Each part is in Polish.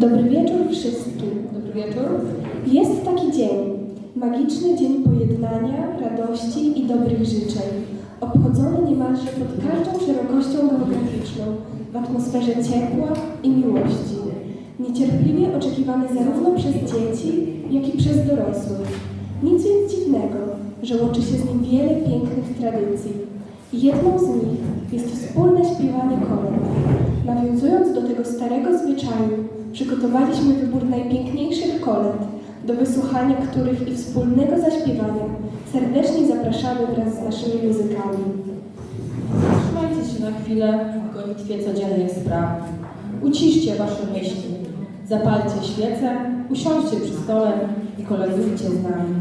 Dobry wieczór wszystkim. Dobry wieczór. Jest taki dzień. Magiczny dzień pojednania, radości i dobrych życzeń. Obchodzony niemalże pod każdą szerokością geograficzną, w atmosferze ciepła i miłości. Niecierpliwie oczekiwany zarówno przez dzieci, jak i przez dorosłych. Nic więc dziwnego, że łączy się z nim wiele pięknych tradycji. Jedną z nich jest wspólne śpiewanie kolęd. Nawiązując do tego starego zwyczaju, przygotowaliśmy wybór najpiękniejszych kolęd, do wysłuchania których i wspólnego zaśpiewania serdecznie zapraszamy wraz z naszymi muzykami. Zatrzymajcie się na chwilę w gonitwie codziennych spraw. Uciszcie wasze myśli. Zapalcie świecę, usiądźcie przy stole i kolędujcie z nami.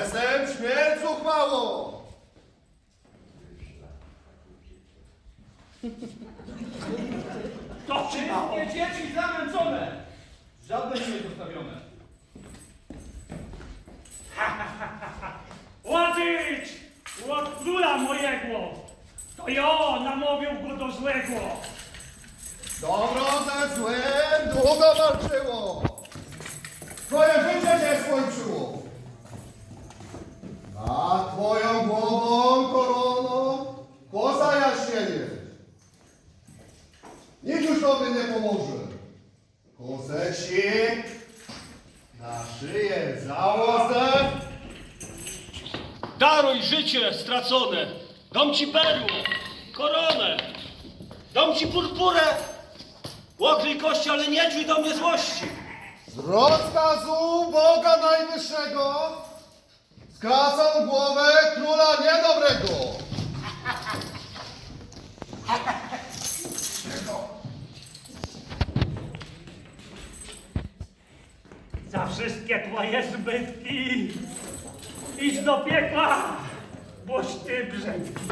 Jestem śmierć uchwałą! To wszystkie dzieci zamęczone! Żadne nie zostawione. Ładzić! Od króla mojego! To ja namówił go do złego! Dobro ze złem długo walczyło! Twoje życie się skończyło! A twoją głową koroną kosa jaśnieje! Nikt już tobie nie pomoże! Kosę ci na szyję założę Daruj życie stracone! Dam ci perłę, koronę! Dam ci purpurę! Łoknij kości, ale nie czuj do mnie złości! Z rozkazu Boga Najwyższego skracam głowę króla niedobrego. Za wszystkie twoje zbytki idź do piekła, boś ty brzydki!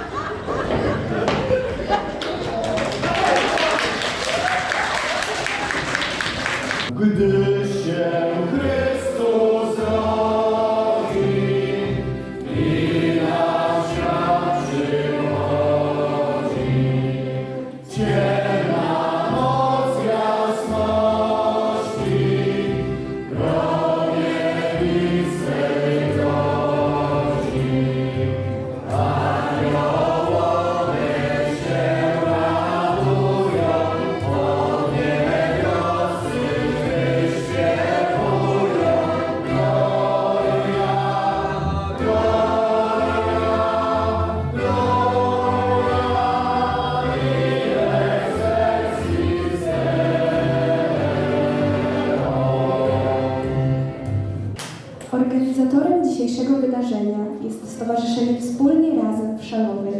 Dzisiejszego wydarzenia jest Stowarzyszenie Wspólnie Razem w Szanowie.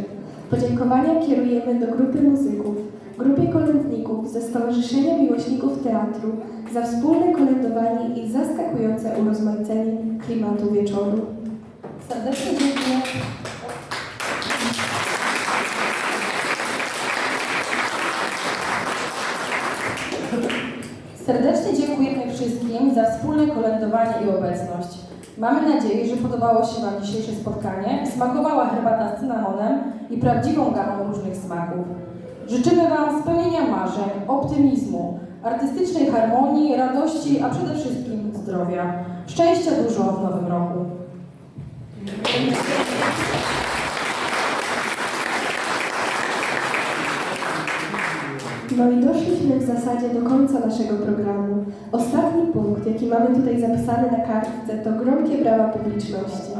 Podziękowania kierujemy do grupy muzyków, grupie kolędników ze Stowarzyszenia Miłośników Teatru za wspólne kolędowanie i zaskakujące urozmaicenie klimatu wieczoru. Serdecznie dziękuję. Serdecznie dziękujemy wszystkim za wspólne kolędowanie i obecność. Mamy nadzieję, że podobało się Wam dzisiejsze spotkanie, smakowała herbata z cynamonem i prawdziwą gamą różnych smaków. Życzymy Wam spełnienia marzeń, optymizmu, artystycznej harmonii, radości, a przede wszystkim zdrowia. Szczęścia dużo w nowym roku. No i doszliśmy w zasadzie do końca naszego programu. Ostatni punkt, jaki mamy tutaj zapisany na kartce, to gromkie brawa publiczności.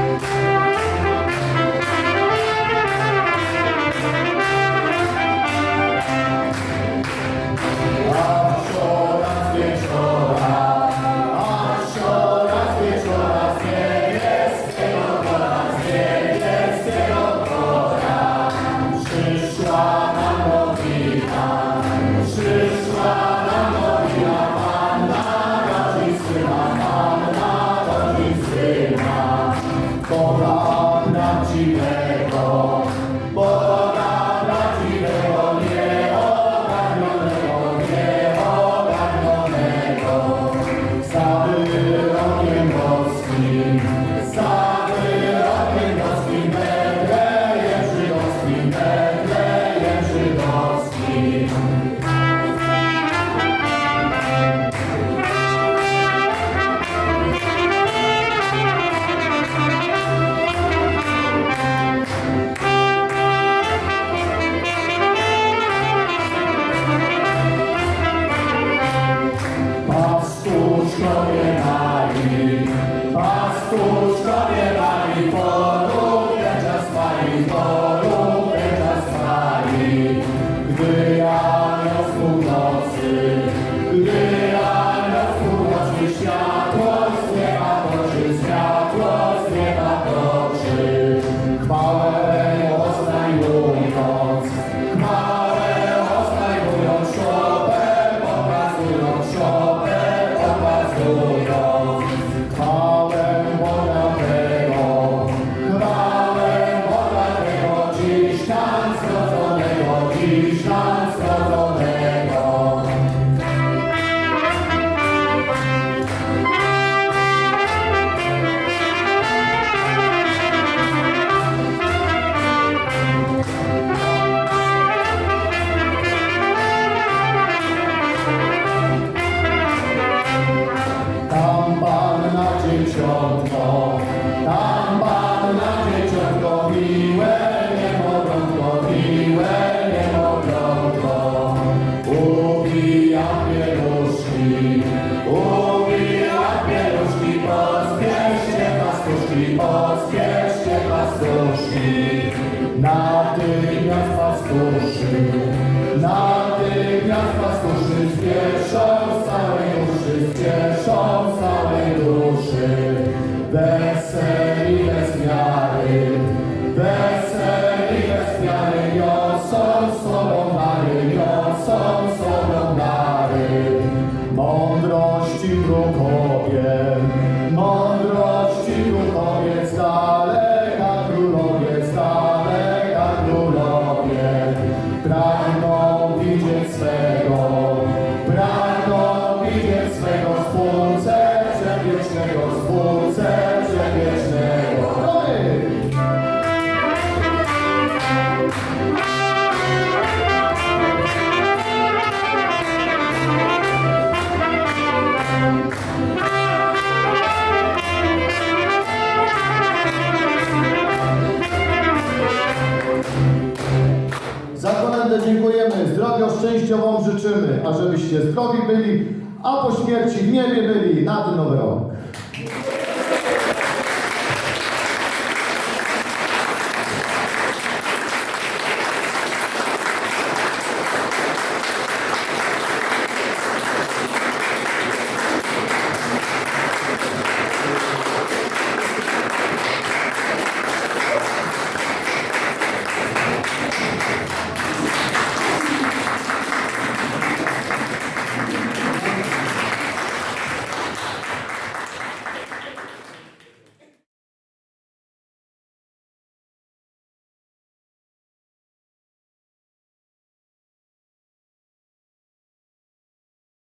A that serdecznie dziękujemy. Zdrowia szczęścia Wam życzymy, ażebyście zdrowi byli, a po śmierci w niebie byli na dno